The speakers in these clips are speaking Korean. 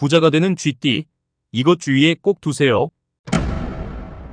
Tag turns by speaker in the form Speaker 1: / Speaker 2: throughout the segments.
Speaker 1: 부자가 되는 쥐띠. 이것 주위에 꼭 두세요.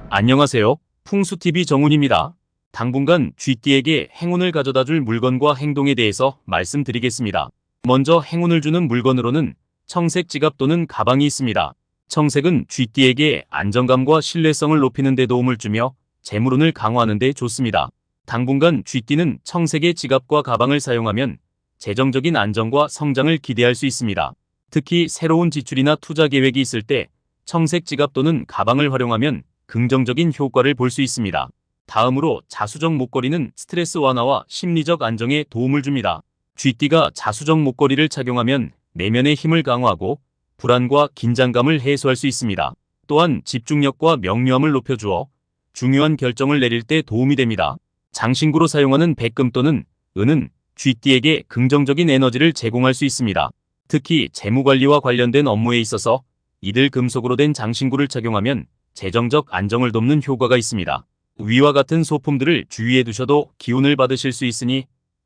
Speaker 1: 안녕하세요. 풍수TV 정훈입니다. 당분간 쥐띠에게 행운을 가져다 줄 물건과 행동에 대해서 말씀드리겠습니다. 먼저 행운을 주는 물건으로는 청색 지갑 또는 가방이 있습니다. 청색은 쥐띠에게 안정감과 신뢰성을 높이는 데 도움을 주며 재물운을 강화하는 데 좋습니다. 당분간 쥐띠는 청색의 지갑과 가방을 사용하면 재정적인 안정과 성장을 기대할 수 있습니다. 특히 새로운 지출이나 투자 계획이 있을 때 청색 지갑 또는 가방을 활용하면 긍정적인 효과를 볼 수 있습니다. 다음으로 자수정 목걸이는 스트레스 완화와 심리적 안정에 도움을 줍니다. 쥐띠가 자수정 목걸이를 착용하면 내면의 힘을 강화하고 불안과 긴장감을 해소할 수 있습니다. 또한 집중력과 명료함을 높여주어 중요한 결정을 내릴 때 도움이 됩니다. 장신구로 사용하는 백금 또는 은은 쥐띠에게 긍정적인 에너지를 제공할 수 있습니다. 특히 재무관리와 관련된 업무에 있어서 이들 금속으로 된 장신구를 착용하면 재정적 안정을 돕는 효과가 있습니다. 위와 같은 소품들을 주위에 두셔도 기운을 받으실 수 있으니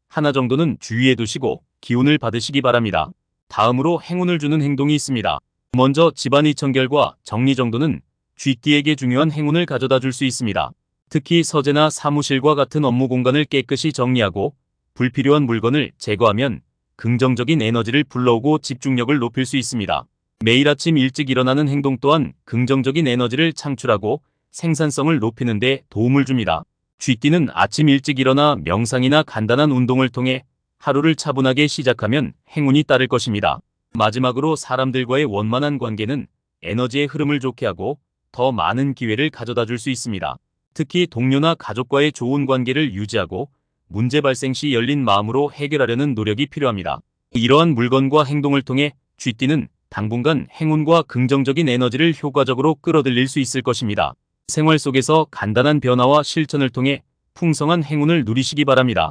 Speaker 1: 하나 정도는 주위에 두시고 기운을 받으시기 바랍니다. 다음으로 행운을 주는 행동이 있습니다. 먼저 집안의 청결과 정리 정도는 쥐띠에게 중요한 행운을 가져다 줄 수 있습니다. 특히 서재나 사무실과 같은 업무 공간을 깨끗이 정리하고 불필요한 물건을 제거하면 긍정적인 에너지를 불러오고 집중력을 높일 수 있습니다. 매일 아침 일찍 일어나는 행동 또한 긍정적인 에너지를 창출하고 생산성을 높이는 데 도움을 줍니다. 쥐띠는 아침 일찍 일어나 명상이나 간단한 운동을 통해 하루를 차분하게 시작하면 행운이 따를 것입니다. 마지막으로 사람들과의 원만한 관계는 에너지의 흐름을 좋게 하고 더 많은 기회를 가져다 줄 수 있습니다. 특히 동료나 가족과의 좋은 관계를 유지하고 문제 발생 시 열린 마음으로 해결하려는 노력이 필요합니다. 이러한 물건과 행동을 통해 쥐띠는 당분간 행운과 긍정적인 에너지를 효과적으로 끌어들일 수 있을 것입니다. 생활 속에서 간단한 변화와 실천을 통해 풍성한 행운을 누리시기 바랍니다.